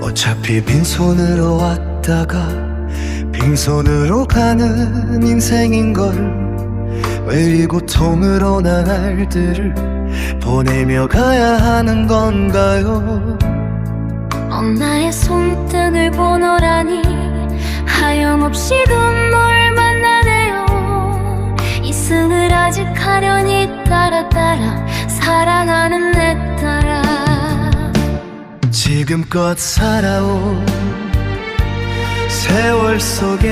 어차피 빈손으로 왔다가 빈손으로 가는 인생인 걸. 왜 이 고통으로 날들을 보내며 가야 하는 건가요? 엄마의 손등을 보노라니 하염없이 눈물 만 나네요. 이승을 아직 가련히 따라 따라 사랑하는 내 딸아 지금껏 살아온 세월 속에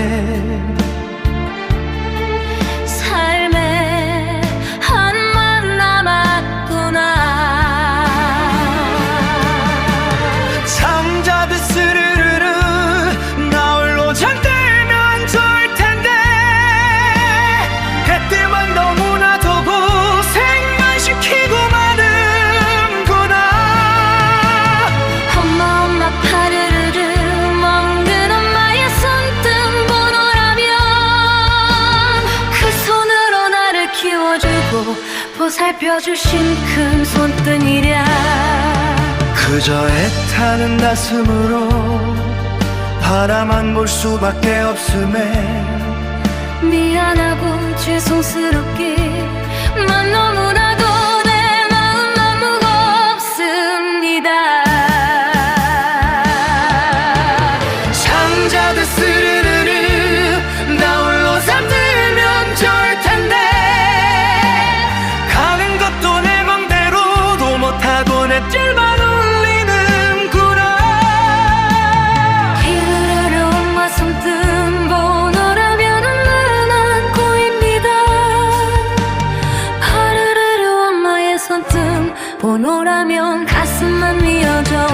보살펴 주신 큰 손등이랴. 그저 애타는 가슴으로 바라만 볼 수밖에 없음에 미안하고 죄송스럽게만 너무나 뜰만 울리는구나 이르르 엄마 손등 보노라면 눈물은 안 고 입니다. 파르르르 엄마의 손등 보노라면 가슴만 미어져